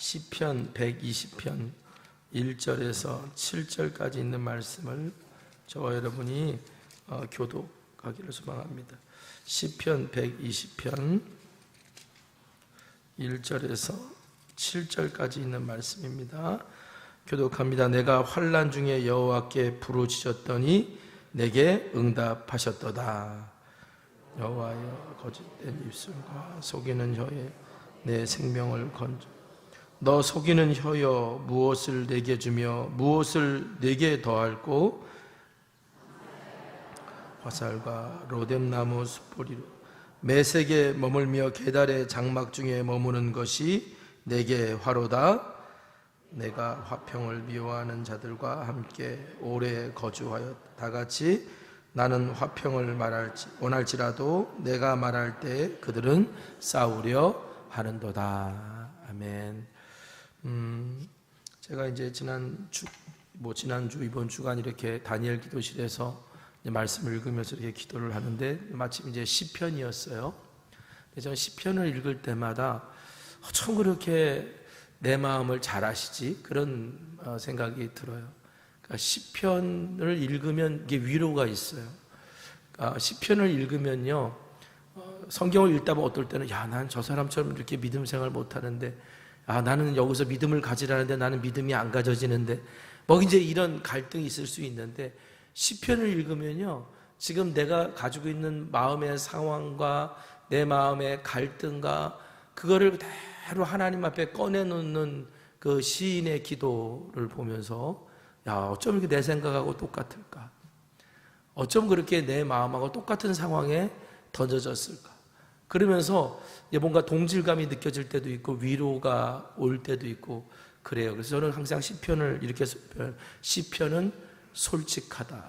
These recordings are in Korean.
시편 120편 1절에서 7절까지 있는 말씀을 저와 여러분이 어, 교독하기를 소망합니다. 시편 120편 1절에서 7절까지 있는 말씀입니다. 교독합니다. 내가 환란 중에 여호와께 부르짖었더니 내게 응답하셨도다. 여호와여 거짓된 입술과 속이는 혀에 내 생명을 건져 너 속이는 혀여 무엇을 내게 주며 무엇을 내게 더할고 화살과 로뎀나무 숯뿌리로 매색에 머물며 계달의 장막 중에 머무는 것이 내게 화로다 내가 화평을 미워하는 자들과 함께 오래 거주하여 다 같이 나는 화평을 말할지 원할지라도 내가 말할 때 그들은 싸우려 하는도다. 아멘. 음, 제가 이제 지난 주, 뭐 지난주 이번 주간 이렇게 다니엘 기도실에서 말씀을 읽으면서 이렇게 기도를 하는데 마침 이제 시편이었어요. 저는 시편을 읽을 때마다 어쩜 그렇게 내 마음을 잘 아시지 그런 어, 생각이 들어요. 그러니까 시편을 읽으면 이게 위로가 있어요. 그러니까 시편을 읽으면요 어, 성경을 읽다 보면 어떨 때는 야 난 저 사람처럼 이렇게 믿음 생활 못 하는데 아 나는 여기서 믿음을 가지라는데 나는 믿음이 안 가져지는데 뭐 이제 이런 갈등이 있을 수 있는데 시편을 읽으면요 지금 내가 가지고 있는 마음의 상황과 내 마음의 갈등과 그거를 그대로 하나님 앞에 꺼내놓는 그 시인의 기도를 보면서 야 어쩜 이렇게 내 생각하고 똑같을까? 어쩜 그렇게 내 마음하고 똑같은 상황에 던져졌을까? 그러면서 뭔가 동질감이 느껴질 때도 있고 위로가 올 때도 있고 그래요. 그래서 저는 항상 시편을 이렇게 시편은 솔직하다.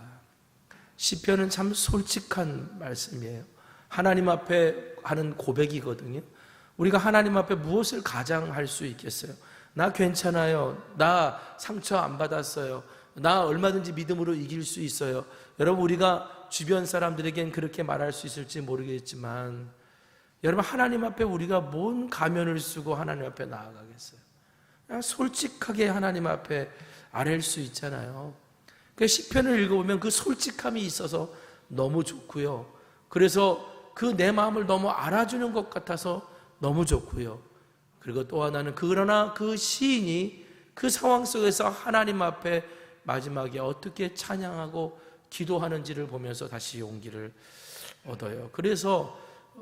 시편은 참 솔직한 말씀이에요. 하나님 앞에 하는 고백이거든요. 우리가 하나님 앞에 무엇을 가장 할 수 있겠어요? 나 괜찮아요. 나 상처 안 받았어요. 나 얼마든지 믿음으로 이길 수 있어요. 여러분, 우리가 주변 사람들에겐 그렇게 말할 수 있을지 모르겠지만, 여러분, 하나님 앞에 우리가 뭔 가면을 쓰고 하나님 앞에 나아가겠어요? 솔직하게 하나님 앞에 아랠 수 있잖아요. 그 시편을 읽어보면 그 솔직함이 있어서 너무 좋고요. 그래서 그 내 마음을 너무 알아주는 것 같아서 너무 좋고요. 그리고 또 하나는 그러나 그 시인이 그 상황 속에서 하나님 앞에 마지막에 어떻게 찬양하고 기도하는지를 보면서 다시 용기를 얻어요. 그래서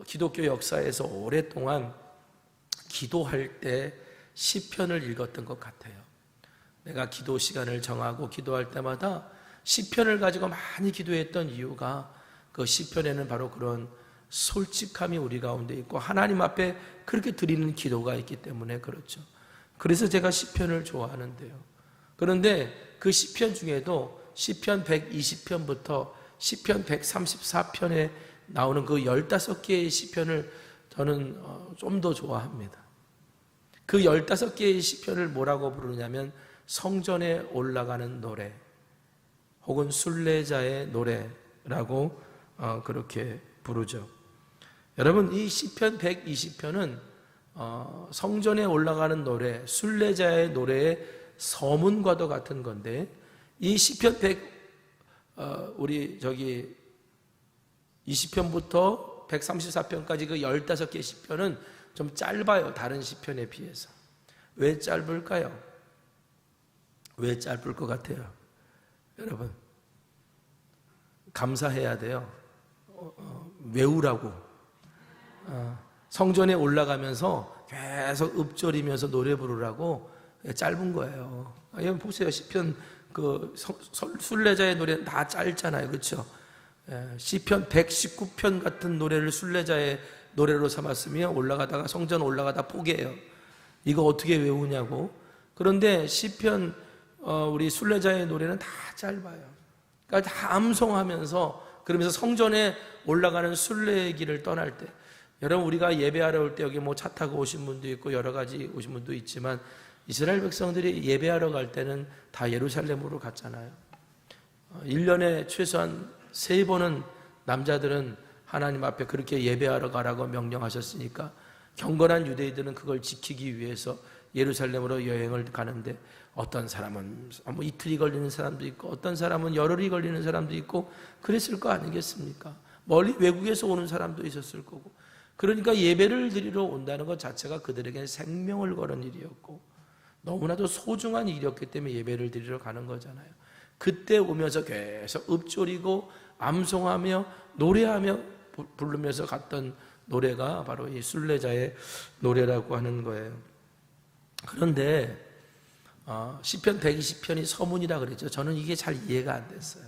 기독교 역사에서 오랫동안 기도할 때 시편을 읽었던 것 같아요. 내가 기도 시간을 정하고 기도할 때마다 시편을 가지고 많이 기도했던 이유가 그 시편에는 바로 그런 솔직함이 우리 가운데 있고 하나님 앞에 그렇게 드리는 기도가 있기 때문에 그렇죠. 그래서 제가 시편을 좋아하는데요. 그런데 그 시편 중에도 시편 120편부터 시편 134편에 나오는 그 15개의 시편을 저는 어, 좀더 좋아합니다. 그 15개의 시편을 뭐라고 부르냐면 성전에 올라가는 노래 혹은 순례자의 노래라고 어, 그렇게 부르죠. 여러분 이 시편 120편은 어, 성전에 올라가는 노래, 순례자의 노래의 서문과도 같은 건데 이 시편 100 어, 우리 저기 20편부터 134편까지 그 15개 시편은 좀 짧아요. 다른 시편에 비해서. 왜 짧을까요? 왜 짧을 것 같아요? 여러분 감사해야 돼요. 어, 어, 외우라고 어, 성전에 올라가면서 계속 읊조리면서 노래 부르라고 짧은 거예요. 여러분 보세요. 시편 그 순례자의 노래는 다 짧잖아요. 그렇죠? 시편 119편 같은 노래를 순례자의 노래로 삼았으면 올라가다가 성전 올라가다 포기해요. 이거 어떻게 외우냐고. 그런데 시편 어, 우리 순례자의 노래는 다 짧아요. 그러니까 다 암송하면서 그러면서 성전에 올라가는 순례 길을 떠날 때 여러분 우리가 예배하러 올 때 여기 뭐 차 타고 오신 분도 있고 여러 가지 오신 분도 있지만 이스라엘 백성들이 예배하러 갈 때는 다 예루살렘으로 갔잖아요. 1년에 어, 최소한 세 번은 남자들은 하나님 앞에 그렇게 예배하러 가라고 명령하셨으니까 경건한 유대인들은 그걸 지키기 위해서 예루살렘으로 여행을 가는데 어떤 사람은 뭐 이틀이 걸리는 사람도 있고 어떤 사람은 열흘이 걸리는 사람도 있고 그랬을 거 아니겠습니까? 멀리 외국에서 오는 사람도 있었을 거고 그러니까 예배를 드리러 온다는 것 자체가 그들에게 생명을 거는 일이었고 너무나도 소중한 일이었기 때문에 예배를 드리러 가는 거잖아요. 그때 오면서 계속 읊조리고 암송하며 노래하며 부르면서 갔던 노래가 바로 이 순례자의 노래라고 하는 거예요. 그런데 어, 시편 120편이 서문이라 그랬죠. 저는 이게 잘 이해가 안 됐어요.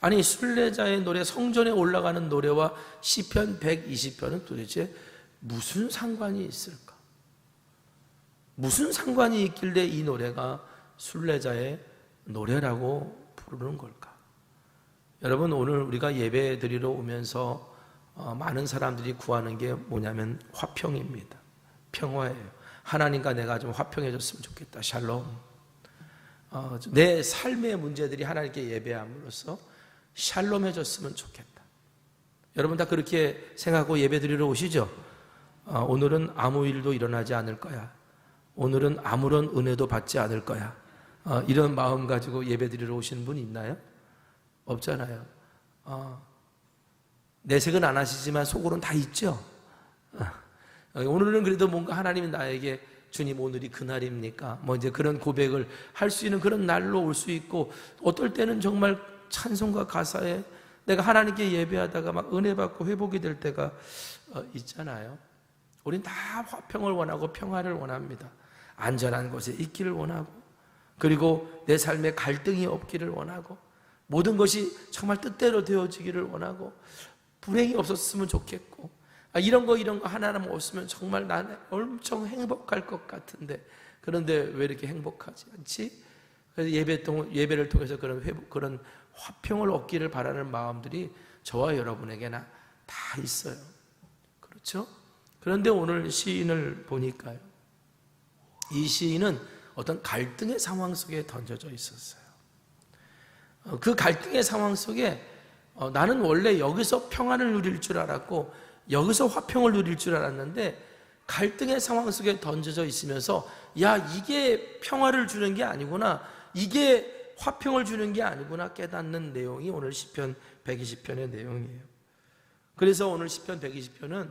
아니 순례자의 노래 성전에 올라가는 노래와 시편 120편은 도대체 무슨 상관이 있을까? 무슨 상관이 있길래 이 노래가 순례자의 노래라고 부르는 걸까? 여러분 오늘 우리가 예배 드리러 오면서 어, 많은 사람들이 구하는 게 뭐냐면 화평입니다. 평화예요. 하나님과 내가 좀 화평해졌으면 좋겠다. 샬롬. 어, 내 삶의 문제들이 하나님께 예배함으로써 샬롬해졌으면 좋겠다. 여러분 다 그렇게 생각하고 예배 드리러 오시죠? 어, 오늘은 아무 일도 일어나지 않을 거야. 오늘은 아무런 은혜도 받지 않을 거야. 어, 이런 마음 가지고 예배 드리러 오시는 분 있나요? 없잖아요. 어, 내색은 안 하시지만 속으로는 다 있죠. 어, 오늘은 그래도 뭔가 하나님이 나에게 주님 오늘이 그날입니까? 뭐 이제 그런 고백을 할 수 있는 그런 날로 올 수 있고 어떨 때는 정말 찬송과 가사에 내가 하나님께 예배하다가 막 은혜 받고 회복이 될 때가 어, 있잖아요. 우린 다 화평을 원하고 평화를 원합니다. 안전한 곳에 있기를 원하고 그리고 내 삶에 갈등이 없기를 원하고 모든 것이 정말 뜻대로 되어지기를 원하고 불행이 없었으면 좋겠고 아, 이런 거 이런 거 하나만 없으면 정말 나는 엄청 행복할 것 같은데 그런데 왜 이렇게 행복하지 않지? 그래서 예배 통, 예배를 통해서 그런 회복, 그런 화평을 얻기를 바라는 마음들이 저와 여러분에게나 다 있어요. 그렇죠? 그런데 오늘 시인을 보니까요. 이 시인은 어떤 갈등의 상황 속에 던져져 있었어요. 어, 그 갈등의 상황 속에 어, 나는 원래 여기서 평안을 누릴 줄 알았고 여기서 화평을 누릴 줄 알았는데 갈등의 상황 속에 던져져 있으면서 야 이게 평화를 주는 게 아니구나 이게 화평을 주는 게 아니구나 깨닫는 내용이 오늘 시편 120편의 내용이에요. 그래서 오늘 시편 120편은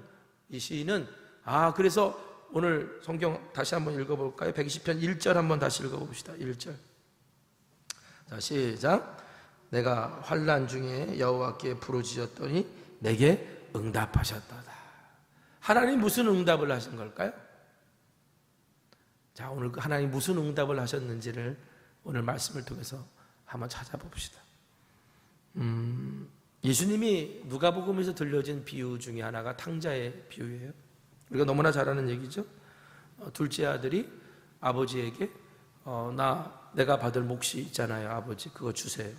이 시인은 아 그래서 오늘 성경 다시 한번 읽어볼까요? 120편 1절 한번 다시 읽어봅시다. 1절. 자 시작. 내가 환란 중에 여호와께 부르짖었더니 내게 응답하셨도다. 하나님 무슨 응답을 하신 걸까요? 자, 오늘 그 하나님 무슨 응답을 하셨는지를 오늘 말씀을 통해서 한번 찾아봅시다. 음, 예수님이 누가복음에서 들려진 비유 중에 하나가 탕자의 비유예요. 우리가 너무나 잘 아는 얘기죠. 어, 둘째 아들이 아버지에게 어, 나 내가 받을 몫이 있잖아요, 아버지 그거 주세요.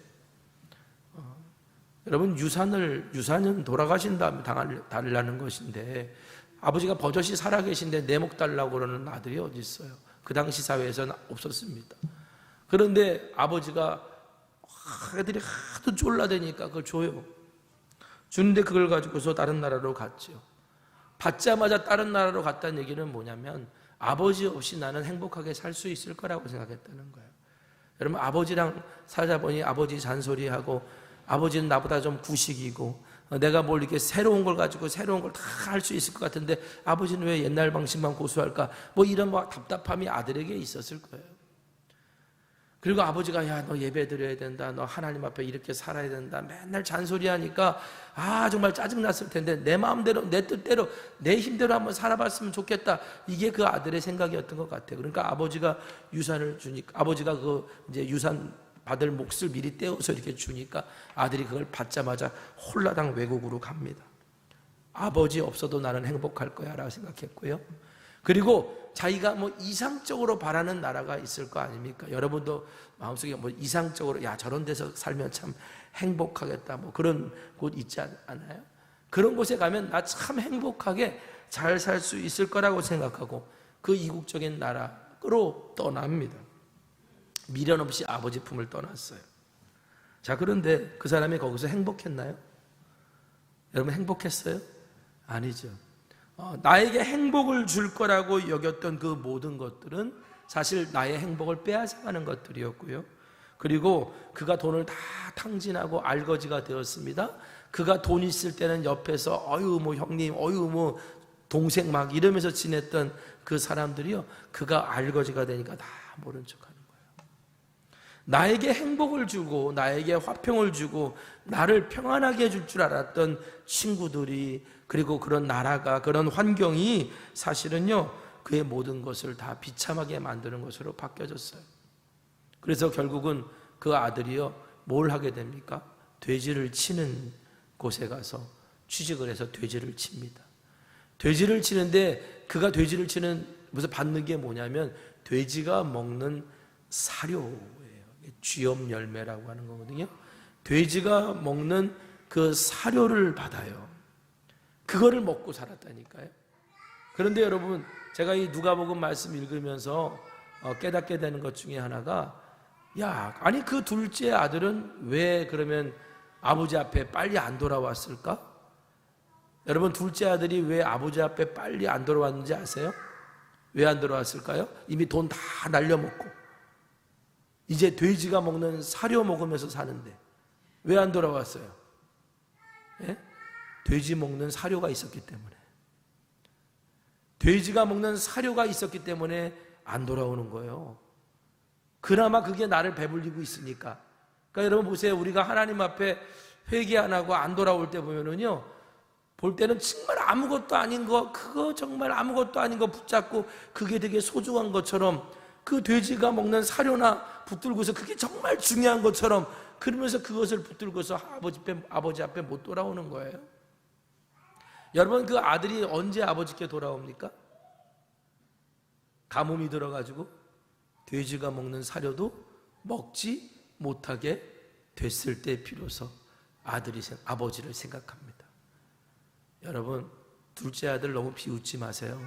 여러분 유산을 유산은 돌아가신 다음에 달라는 것인데 아버지가 버젓이 살아계신데 내 목 달라고 그러는 아들이 어디 있어요? 그 당시 사회에서는 없었습니다. 그런데 아버지가 애들이 하도 쫄라대니까 그걸 줘요. 주는데 그걸 가지고서 다른 나라로 갔죠. 받자마자 다른 나라로 갔다는 얘기는 뭐냐면 아버지 없이 나는 행복하게 살 수 있을 거라고 생각했다는 거예요. 여러분 아버지랑 살다 보니 아버지 잔소리하고 아버지는 나보다 좀 구식이고 어, 내가 뭘 이렇게 새로운 걸 가지고 새로운 걸 다 할 수 있을 것 같은데 아버지는 왜 옛날 방식만 고수할까? 뭐 이런 뭐 답답함이 아들에게 있었을 거예요. 그리고 아버지가 야 너 예배 드려야 된다. 너 하나님 앞에 이렇게 살아야 된다. 맨날 잔소리하니까 아 정말 짜증 났을 텐데 내 마음대로 내 뜻대로 내 힘대로 한번 살아봤으면 좋겠다. 이게 그 아들의 생각이었던 것 같아요. 그러니까 아버지가 유산을 주니까 아버지가 그 이제 유산 받을 몫을 미리 떼어서 이렇게 주니까 아들이 그걸 받자마자 홀라당 외국으로 갑니다. 아버지 없어도 나는 행복할 거야 라고 생각했고요. 그리고 자기가 뭐 이상적으로 바라는 나라가 있을 거 아닙니까? 여러분도 마음속에 뭐 이상적으로 야 저런 데서 살면 참 행복하겠다 뭐 그런 곳 있지 않아요? 그런 곳에 가면 나 참 행복하게 잘 살 수 있을 거라고 생각하고 그 이국적인 나라로 떠납니다. 미련 없이 아버지 품을 떠났어요. 자, 그런데 그 사람이 거기서 행복했나요? 여러분 행복했어요? 아니죠. 어, 나에게 행복을 줄 거라고 여겼던 그 모든 것들은 사실 나의 행복을 빼앗아가는 것들이었고요. 그리고 그가 돈을 다 탕진하고 알거지가 되었습니다. 그가 돈 있을 때는 옆에서 어유 뭐 형님, 어유 뭐 동생 막 이러면서 지냈던 그 사람들이요. 그가 알거지가 되니까 다 모른 척 하는 거예요. 나에게 행복을 주고 나에게 화평을 주고 나를 평안하게 해줄 줄 알았던 친구들이 그리고 그런 나라가 그런 환경이 사실은요. 그의 모든 것을 다 비참하게 만드는 것으로 바뀌어졌어요. 그래서 결국은 그 아들이요. 뭘 하게 됩니까? 돼지를 치는 곳에 가서 취직을 해서 돼지를 칩니다. 돼지를 치는데 그가 돼지를 치는 무슨 받는 게 뭐냐면 돼지가 먹는 사료예요. 쥐염 열매라고 하는 거거든요. 돼지가 먹는 그 사료를 받아요. 그거를 먹고 살았다니까요. 그런데 여러분, 제가 이 누가복음 말씀 읽으면서 어, 깨닫게 되는 것 중에 하나가 야, 아니 그 둘째 아들은 왜 그러면 아버지 앞에 빨리 안 돌아왔을까? 여러분 둘째 아들이 왜 아버지 앞에 빨리 안 돌아왔는지 아세요? 왜 안 돌아왔을까요? 이미 돈 다 날려먹고 이제 돼지가 먹는 사료 먹으면서 사는데 왜 안 돌아왔어요? 예? 돼지 먹는 사료가 있었기 때문에 돼지가 먹는 사료가 있었기 때문에 안 돌아오는 거예요. 그나마 그게 나를 배불리고 있으니까. 그러니까 여러분 보세요. 우리가 하나님 앞에 회개 안 하고 안 돌아올 때 보면은요. 볼 때는 정말 아무것도 아닌 거, 그거 정말 아무것도 아닌 거 붙잡고 그게 되게 소중한 것처럼 그 돼지가 먹는 사료나 붙들고서 그게 정말 중요한 것처럼 그러면서 그것을 붙들고서 아버지 앞에, 아버지 앞에 못 돌아오는 거예요. 여러분 그 아들이 언제 아버지께 돌아옵니까? 가뭄이 들어가지고 돼지가 먹는 사료도 먹지 못하게 됐을 때 비로소 아들이 아버지를 생각합니다. 여러분 둘째 아들 너무 비웃지 마세요.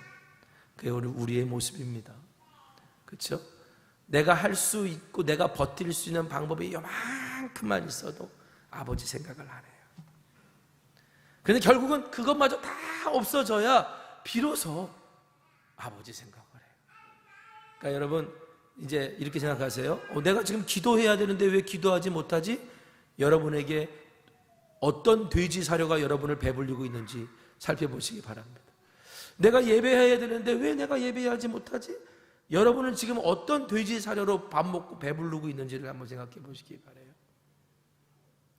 그게 우리의 모습입니다. 그렇죠? 내가 할 수 있고 내가 버틸 수 있는 방법이 요만큼만 있어도 아버지 생각을 안 해요. 근데 결국은 그것마저 다 없어져야 비로소 아버지 생각을 해요. 그러니까 여러분 이제 이렇게 생각하세요. 어, 내가 지금 기도해야 되는데 왜 기도하지 못하지? 여러분에게 어떤 돼지 사료가 여러분을 배불리고 있는지 살펴보시기 바랍니다. 내가 예배해야 되는데 왜 내가 예배하지 못하지? 여러분은 지금 어떤 돼지 사료로 밥 먹고 배부르고 있는지를 한번 생각해 보시기 바래요.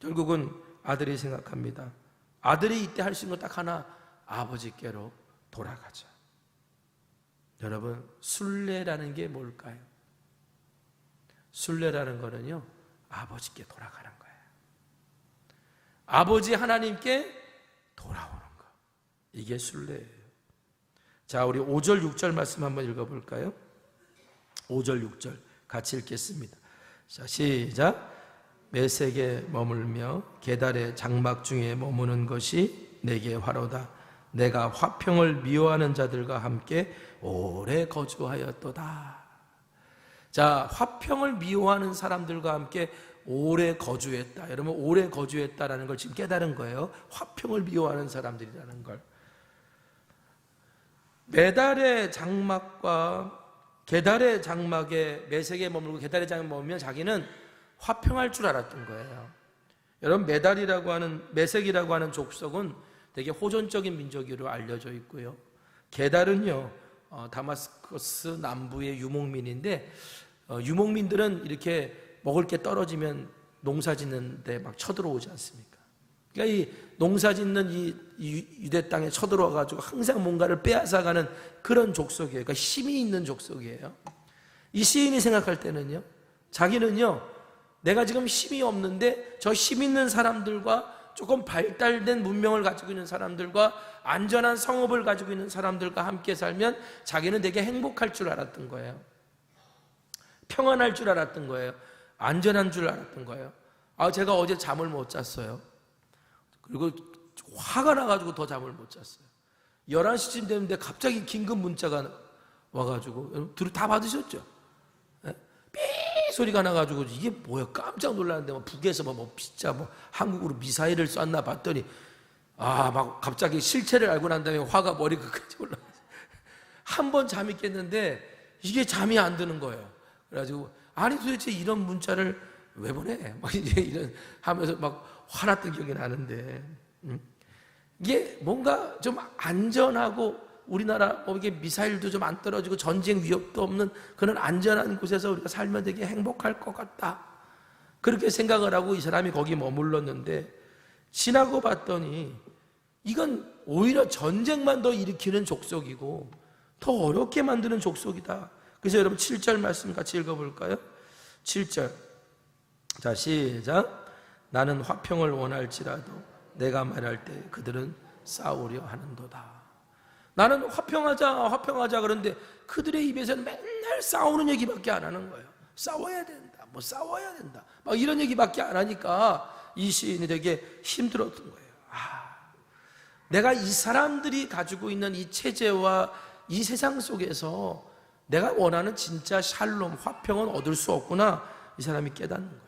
결국은 아들이 생각합니다. 아들이 이때 할 수 있는 건 딱 하나 아버지께로 돌아가자. 여러분 순례라는 게 뭘까요? 순례라는 거는요 아버지께 돌아가는 거예요. 아버지 하나님께 돌아오는 거. 이게 순례예요. 자, 우리 5절 6절 말씀 한번 읽어 볼까요? 5절 6절 같이 읽겠습니다. 자, 시작. 매색에 머물며 계달의 장막 중에 머무는 것이 내게 화로다. 내가 화평을 미워하는 자들과 함께 오래 거주하였도다. 자, 화평을 미워하는 사람들과 함께 오래 거주했다. 여러분, 오래 거주했다라는 걸 지금 깨달은 거예요. 화평을 미워하는 사람들이라는 걸. 매달의 장막과 계달의 장막에 매색에 머물고 계달의 장막에 머물면 자기는 화평할 줄 알았던 거예요. 여러분 메달이라고 하는 매색이라고 하는 족속은 되게 호전적인 민족으로 알려져 있고요. 게달은요 어, 다마스커스 남부의 유목민인데 어, 유목민들은 이렇게 먹을 게 떨어지면 농사 짓는데 막 쳐들어오지 않습니까? 그러니까 이 농사 짓는 이, 이 유대 땅에 쳐들어와 가지고 항상 뭔가를 빼앗아가는 그런 족속이에요. 그러니까 힘이 있는 족속이에요. 이 시인이 생각할 때는요, 자기는요 내가 지금 힘이 없는데 저 힘 있는 사람들과 조금 발달된 문명을 가지고 있는 사람들과 안전한 성업을 가지고 있는 사람들과 함께 살면 자기는 되게 행복할 줄 알았던 거예요. 평안할 줄 알았던 거예요. 안전한 줄 알았던 거예요. 아, 제가 어제 잠을 못 잤어요. 그리고 화가 나가지고 더 잠을 못 잤어요. 11시쯤 됐는데 갑자기 긴급 문자가 와가지고, 다 받으셨죠? 소리가 나가지고 이게 뭐야 깜짝 놀랐는데 뭐 북에서 뭐, 뭐 진짜 뭐 한국으로 미사일을 쐈나 봤더니 아, 막 갑자기 실체를 알고 난 다음에 화가 머리 끝까지 올라. 한번 잠이 깼는데 이게 잠이 안 드는 거예요. 그래가지고 아니 도대체 이런 문자를 왜 보내? 막 이제 이런 하면서 막 화났던 기억이 나는데 음? 이게 뭔가 좀 안전하고 우리나라 뭐 이게 미사일도 좀 안 떨어지고 전쟁 위협도 없는 그런 안전한 곳에서 우리가 살면 되게 행복할 것 같다. 그렇게 생각을 하고 이 사람이 거기 머물렀는데 지나고 봤더니 이건 오히려 전쟁만 더 일으키는 족속이고 더 어렵게 만드는 족속이다. 그래서 여러분 7절 말씀 같이 읽어볼까요? 7절. 자, 시작. 나는 화평을 원할지라도 내가 말할 때 그들은 싸우려 하는도다. 나는 화평하자, 화평하자 그런데 그들의 입에서는 맨날 싸우는 얘기밖에 안 하는 거예요. 싸워야 된다, 뭐 싸워야 된다. 막 이런 얘기밖에 안 하니까 이 시인이 되게 힘들었던 거예요. 아, 내가 이 사람들이 가지고 있는 이 체제와 이 세상 속에서 내가 원하는 진짜 샬롬, 화평은 얻을 수 없구나. 이 사람이 깨닫는 거예요.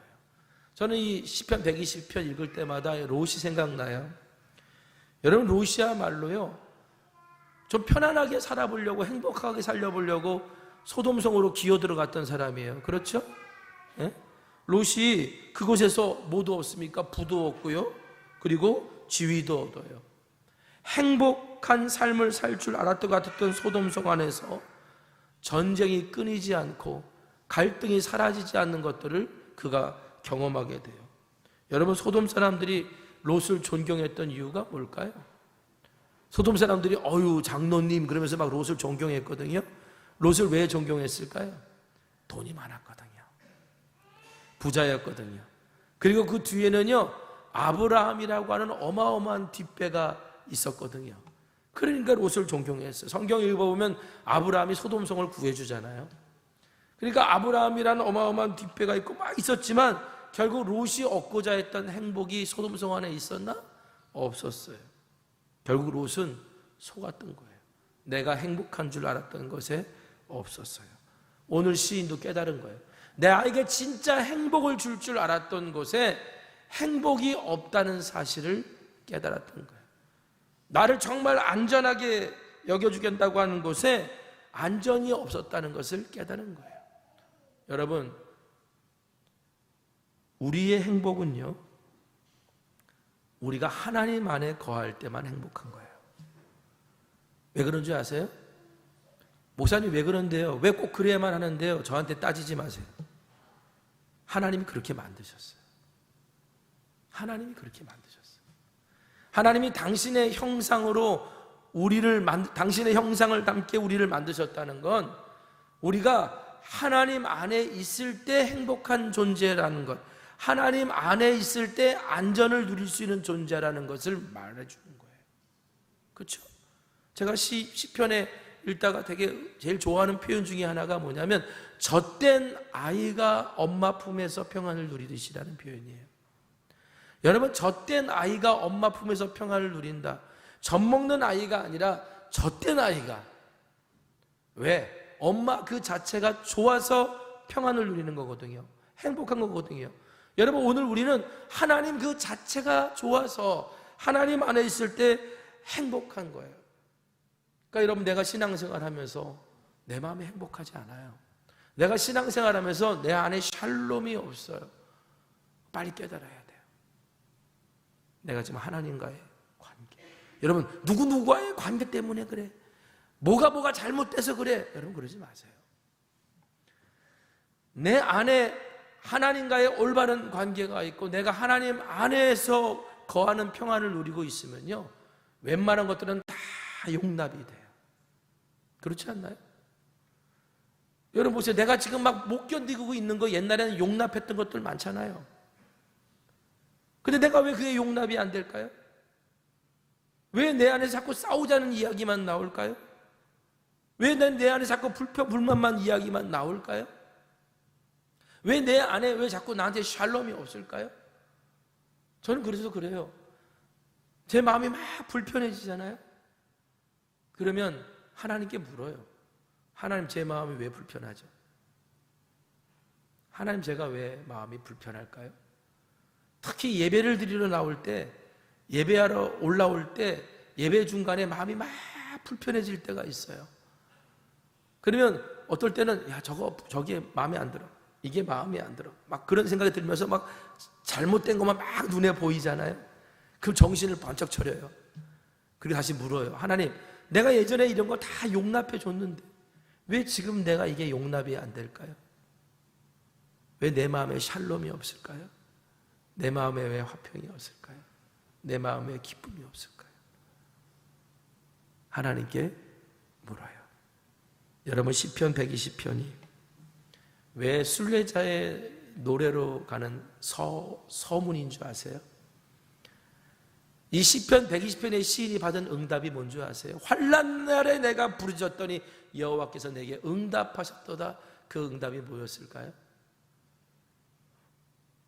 저는 이 시편 120편 읽을 때마다 롯이 생각나요. 여러분 롯이야말로요. 좀 편안하게 살아보려고 행복하게 살려보려고 소돔성으로 기어 들어갔던 사람이에요. 그렇죠? 예? 롯이 그곳에서 뭐도 없습니까? 부도 없고요. 그리고 지위도 얻어요. 행복한 삶을 살 줄 알았던 것 같았던 소돔성 안에서 전쟁이 끊이지 않고 갈등이 사라지지 않는 것들을 그가 경험하게 돼요. 여러분 소돔 사람들이 롯을 존경했던 이유가 뭘까요? 소돔 사람들이 어유 장로님 그러면서 막 롯을 존경했거든요. 롯을 왜 존경했을까요? 돈이 많았거든요. 부자였거든요. 그리고 그 뒤에는요 아브라함이라고 하는 어마어마한 뒷배가 있었거든요. 그러니까 롯을 존경했어요. 성경 읽어보면 아브라함이 소돔성을 구해주잖아요. 그러니까 아브라함이라는 어마어마한 뒷배가 있고 막 있었지만 결국 롯이 얻고자 했던 행복이 소돔성 안에 있었나? 없었어요. 결국 롯은 속았던 거예요. 내가 행복한 줄 알았던 것에 없었어요. 오늘 시인도 깨달은 거예요. 내에게 진짜 행복을 줄줄 알았던 곳에 행복이 없다는 사실을 깨달았던 거예요. 나를 정말 안전하게 여겨주겠다고 하는 곳에 안전이 없었다는 것을 깨달은 거예요. 여러분, 우리의 행복은요, 우리가 하나님 안에 거할 때만 행복한 거예요. 왜 그런 줄 아세요? 목사님 왜 그런데요? 왜 꼭 그래야만 하는데요? 저한테 따지지 마세요. 하나님이 그렇게 만드셨어요. 하나님이 그렇게 만드셨어요. 하나님이 당신의 형상으로 우리를 만, 당신의 형상을 담게 우리를 만드셨다는 건 우리가 하나님 안에 있을 때 행복한 존재라는 것, 하나님 안에 있을 때 안전을 누릴 수 있는 존재라는 것을 말해 주는 거예요. 그렇죠? 제가 시, 시편에 읽다가 되게 제일 좋아하는 표현 중에 하나가 뭐냐면 젖된 아이가 엄마 품에서 평안을 누리듯이라는 표현이에요. 여러분 젖된 아이가 엄마 품에서 평안을 누린다. 젖 먹는 아이가 아니라 젖된 아이가 왜? 엄마 그 자체가 좋아서 평안을 누리는 거거든요. 행복한 거거든요. 여러분 오늘 우리는 하나님 그 자체가 좋아서 하나님 안에 있을 때 행복한 거예요. 그러니까 여러분 내가 신앙생활 하면서 내 마음이 행복하지 않아요. 내가 신앙생활 하면서 내 안에 샬롬이 없어요. 빨리 깨달아야 돼요. 내가 지금 하나님과의 관계. 여러분, 누구누구와의 관계 때문에 그래. 뭐가 뭐가 잘못돼서 그래. 여러분, 그러지 마세요. 내 안에 하나님과의 올바른 관계가 있고 내가 하나님 안에서 거하는 평안을 누리고 있으면요. 웬만한 것들은 다 용납이 돼요. 그렇지 않나요? 여러분 보세요. 내가 지금 막 못 견디고 있는 거 옛날에는 용납했던 것들 많잖아요. 근데 내가 왜 그게 용납이 안 될까요? 왜 내 안에 자꾸 싸우자는 이야기만 나올까요? 왜 내 안에 자꾸 불평, 불만만 이야기만 나올까요? 왜 내 안에 왜 자꾸 나한테 샬롬이 없을까요? 저는 그래서 그래요. 제 마음이 막 불편해지잖아요? 그러면 하나님께 물어요. 하나님 제 마음이 왜 불편하죠? 하나님 제가 왜 마음이 불편할까요? 특히 예배를 드리러 나올 때 예배하러 올라올 때 예배 중간에 마음이 막 불편해질 때가 있어요. 그러면 어떨 때는 야 저거 저게 마음에 안 들어. 이게 마음에 안 들어. 막 그런 생각이 들면서 막 잘못된 것만 막 눈에 보이잖아요. 그럼 정신을 번쩍 차려요. 그리고 다시 물어요. 하나님, 내가 예전에 이런 거다 용납해 줬는데 왜 지금 내가 이게 용납이 안 될까요? 왜 내 마음에 샬롬이 없을까요? 내 마음에 왜 화평이 없을까요? 내 마음에 기쁨이 없을까요? 하나님께 물어요. 여러분 시편 120편이 왜 순례자의 노래로 가는 서, 서문인 줄 아세요? 이 시편 120편의 시인이 받은 응답이 뭔 줄 아세요? 환란 날에 내가 부르짖었더니 여호와께서 내게 응답하셨도다. 그 응답이 뭐였을까요?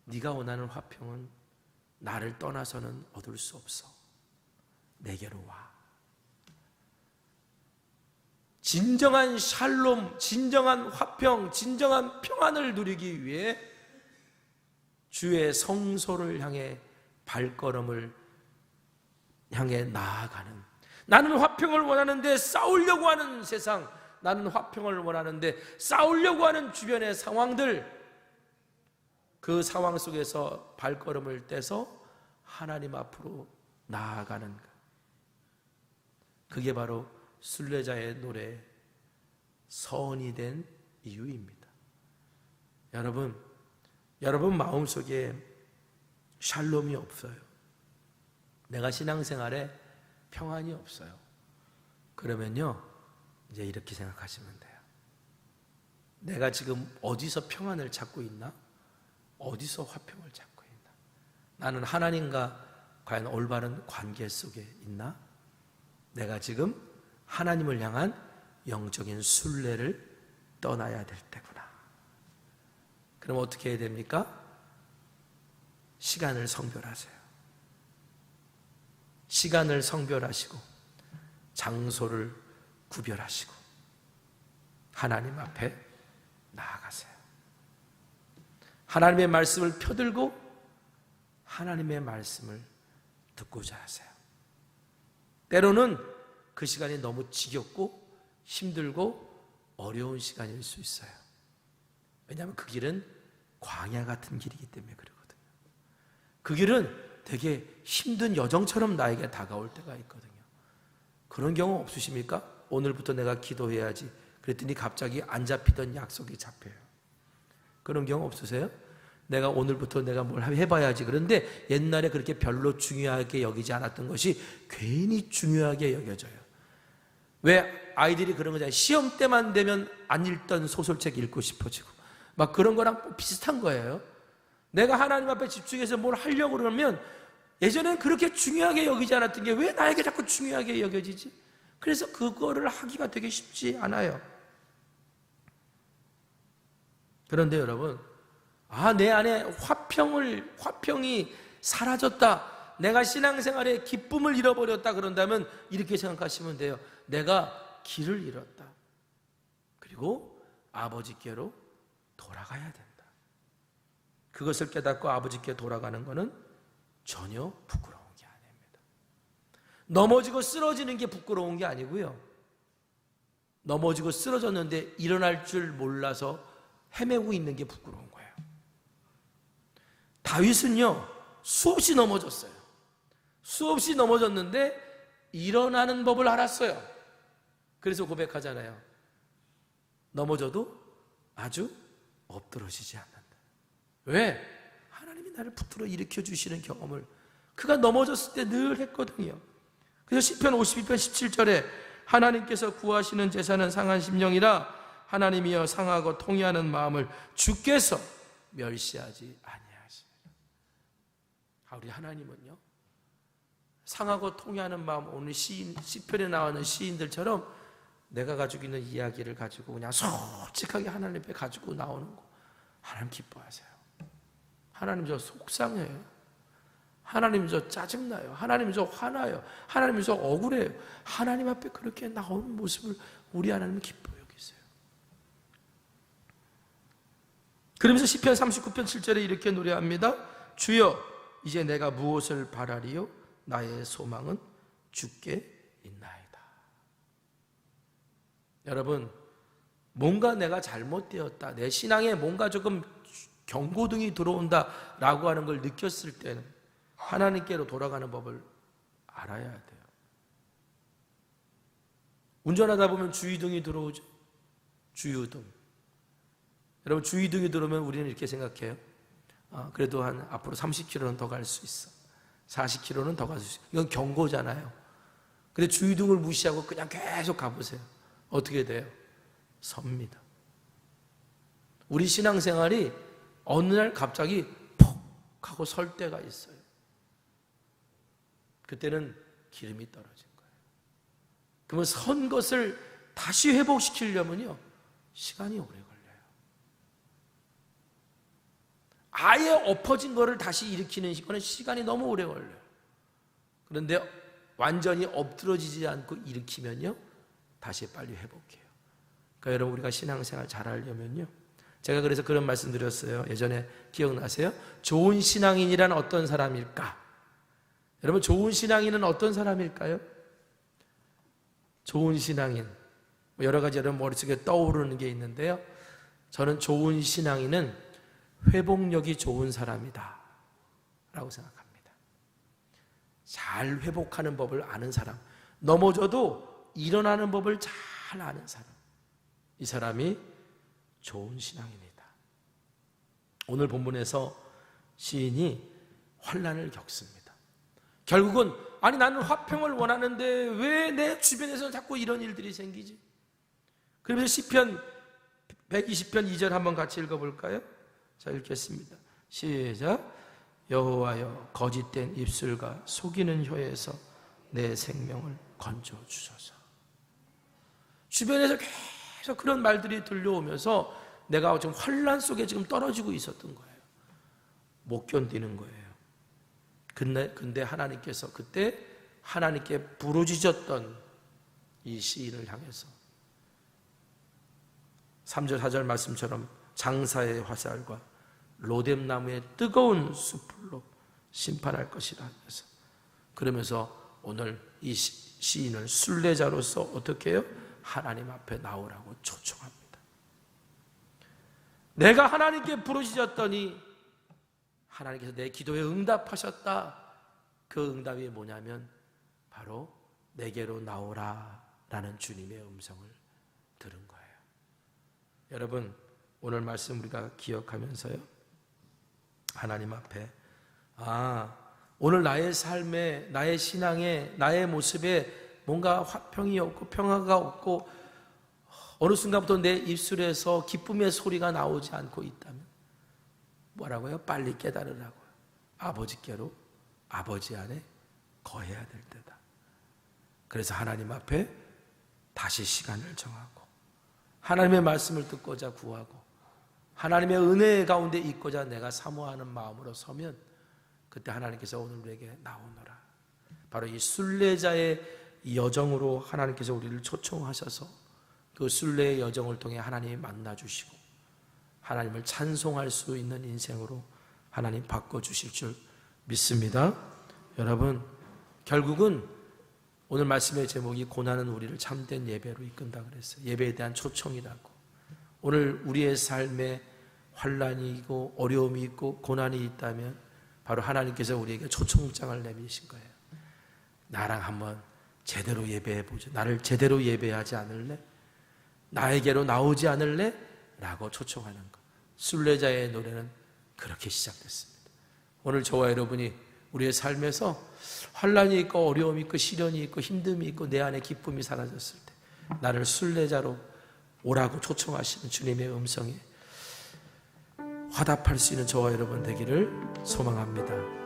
네가 원하는 화평은 나를 떠나서는 얻을 수 없어. 내게로 와. 진정한 샬롬, 진정한 화평, 진정한 평안을 누리기 위해 주의 성소를 향해 발걸음을 향해 나아가는 나는 화평을 원하는데 싸우려고 하는 세상 나는 화평을 원하는데 싸우려고 하는 주변의 상황들 그 상황 속에서 발걸음을 떼서 하나님 앞으로 나아가는 것. 그게 바로 순례자의 노래 서원이 된 이유입니다. 여러분, 여러분 마음속에 샬롬이 없어요. 내가 신앙생활에 평안이 없어요. 그러면요, 이제 이렇게 생각하시면 돼요. 내가 지금 어디서 평안을 찾고 있나? 어디서 화평을 찾고 있나? 나는 하나님과 과연 올바른 관계 속에 있나? 내가 지금 하나님을 향한 영적인 순례를 떠나야 될 때구나. 그럼 어떻게 해야 됩니까? 시간을 성별하세요. 시간을 성별하시고 장소를 구별하시고 하나님 앞에 나아가세요. 하나님의 말씀을 펴들고 하나님의 말씀을 듣고자 하세요. 때로는 그 시간이 너무 지겹고 힘들고 어려운 시간일 수 있어요. 왜냐하면 그 길은 광야 같은 길이기 때문에 그러거든요. 그 길은 되게 힘든 여정처럼 나에게 다가올 때가 있거든요. 그런 경우 없으십니까? 오늘부터 내가 기도해야지. 그랬더니 갑자기 안 잡히던 약속이 잡혀요. 그런 경우 없으세요? 내가 오늘부터 내가 뭘 해봐야지. 그런데 옛날에 그렇게 별로 중요하게 여기지 않았던 것이 괜히 중요하게 여겨져요. 왜 아이들이 그런 거잖아요. 시험 때만 되면 안 읽던 소설책 읽고 싶어지고. 막 그런 거랑 비슷한 거예요. 내가 하나님 앞에 집중해서 뭘 하려고 그러면 예전엔 그렇게 중요하게 여기지 않았던 게 왜 나에게 자꾸 중요하게 여겨지지? 그래서 그거를 하기가 되게 쉽지 않아요. 그런데 여러분, 아, 내 안에 화평을, 화평이 사라졌다. 내가 신앙생활에 기쁨을 잃어버렸다. 그런다면 이렇게 생각하시면 돼요. 내가 길을 잃었다. 그리고 아버지께로 돌아가야 된다. 그것을 깨닫고 아버지께 돌아가는 것은 전혀 부끄러운 게 아닙니다. 넘어지고 쓰러지는 게 부끄러운 게 아니고요. 넘어지고 쓰러졌는데 일어날 줄 몰라서 헤매고 있는 게 부끄러운 거예요. 다윗은요, 수없이 넘어졌어요. 수없이 넘어졌는데 일어나는 법을 알았어요. 그래서 고백하잖아요. 넘어져도 아주 엎드러지지 않는다. 왜? 하나님이 나를 붙들어 일으켜 주시는 경험을 그가 넘어졌을 때 늘 했거든요. 그래서 10편 52편 17절에 하나님께서 구하시는 제사는 상한 심령이라 하나님이여 상하고 통회하는 마음을 주께서 멸시하지 아니하시리라. 아, 우리 하나님은요. 상하고 통회하는 마음 오늘 시인 시편에 나오는 시인들처럼 내가 가지고 있는 이야기를 가지고 그냥 솔직하게 하나님 앞에 가지고 나오는 거 하나님 기뻐하세요. 하나님 저 속상해요. 하나님 저 짜증나요. 하나님 저 화나요. 하나님 저 억울해요. 하나님 앞에 그렇게 나오는 모습을 우리 하나님은 기뻐 여기세요. 그러면서 시편 39편 7절에 이렇게 노래합니다. 주여 이제 내가 무엇을 바라리요? 나의 소망은 주께 있나이다. 여러분, 뭔가 내가 잘못되었다. 내 신앙에 뭔가 조금 경고등이 들어온다라고 하는 걸 느꼈을 때는 하나님께로 돌아가는 법을 알아야 돼요. 운전하다 보면 주의등이 들어오죠. 주유등. 여러분 주의등이 들어오면 우리는 이렇게 생각해요. 아, 그래도 한 앞으로 30km는 더 갈 수 있어. 40km는 더갈수 있어. 이건 경고잖아요. 근데 주의등을 무시하고 그냥 계속 가보세요. 어떻게 돼요? 섭니다. 우리 신앙생활이 어느 날 갑자기 폭 하고 설 때가 있어요. 그때는 기름이 떨어진 거예요. 그러면 선 것을 다시 회복시키려면요, 시간이 오래 걸려요. 아예 엎어진 거를 다시 일으키는 거는 시간이 너무 오래 걸려요. 그런데 완전히 엎드러지지 않고 일으키면요, 다시 빨리 회복해요. 그러니까 여러분 우리가 신앙생활 잘 하려면요, 제가 그래서 그런 말씀 드렸어요. 예전에 기억나세요? 좋은 신앙인이란 어떤 사람일까? 여러분 좋은 신앙인은 어떤 사람일까요? 좋은 신앙인 뭐 여러 가지 여러분 머릿속에 떠오르는 게 있는데요. 저는 좋은 신앙인은 회복력이 좋은 사람이다. 라고 생각합니다. 잘 회복하는 법을 아는 사람. 넘어져도 일어나는 법을 잘 아는 사람. 이 사람이 좋은 신앙입니다. 오늘 본문에서 시인이 환란을 겪습니다. 결국은 아니 나는 화평을 원하는데 왜 내 주변에서 자꾸 이런 일들이 생기지? 그러면서 시편 120편 2절 한번 같이 읽어볼까요? 자 읽겠습니다. 시작. 여호와여 거짓된 입술과 속이는 혀에서 내 생명을 건져 주소서. 주변에서 계속 그런 말들이 들려오면서 내가 지금 환란 속에 지금 떨어지고 있었던 거예요. 못 견디는 거예요. 근데, 근데 하나님께서 그때 하나님께 부르짖었던 이 시인을 향해서 3절 4절 말씀처럼 장사의 화살과 로뎀나무의 뜨거운 숯불로 심판할 것이라 하면서 그러면서 오늘 이 시인을 순례자로서 어떻게 해요? 하나님 앞에 나오라고 초청합니다. 내가 하나님께 부르짖었더니 하나님께서 내 기도에 응답하셨다. 그 응답이 뭐냐면 바로 내게로 나오라라는 주님의 음성을 들은 거예요. 여러분 오늘 말씀 우리가 기억하면서요. 하나님 앞에 아 오늘 나의 삶에 나의 신앙에 나의 모습에 뭔가 화평이 없고 평화가 없고 어느 순간부터 내 입술에서 기쁨의 소리가 나오지 않고 있다면 뭐라고요? 빨리 깨달으라고요. 아버지께로 아버지 안에 거해야 될 때다. 그래서 하나님 앞에 다시 시간을 정하고 하나님의 말씀을 듣고자 구하고 하나님의 은혜 가운데 있고자 내가 사모하는 마음으로 서면 그때 하나님께서 오늘 우리에게 나오너라. 바로 이 순례자의 여정으로 하나님께서 우리를 초청하셔서 그 순례의 여정을 통해 하나님이 만나 주시고 하나님을 찬송할 수 있는 인생으로 하나님 바꿔 주실 줄 믿습니다. 여러분, 결국은 오늘 말씀의 제목이 고난은 우리를 참된 예배로 이끈다 그랬어요. 예배에 대한 초청이라고. 오늘 우리의 삶에 환란이 있고 어려움이 있고 고난이 있다면 바로 하나님께서 우리에게 초청장을 내미신 거예요. 나랑 한번 제대로 예배해 보죠. 나를 제대로 예배하지 않을래? 나에게로 나오지 않을래? 라고 초청하는 것. 순례자의 노래는 그렇게 시작됐습니다. 오늘 저와 여러분이 우리의 삶에서 환란이 있고 어려움이 있고 시련이 있고 힘듦이 있고 내 안에 기쁨이 사라졌을 때 나를 순례자로 오라고 초청하시는 주님의 음성에 화답할 수 있는 저와 여러분 되기를 소망합니다.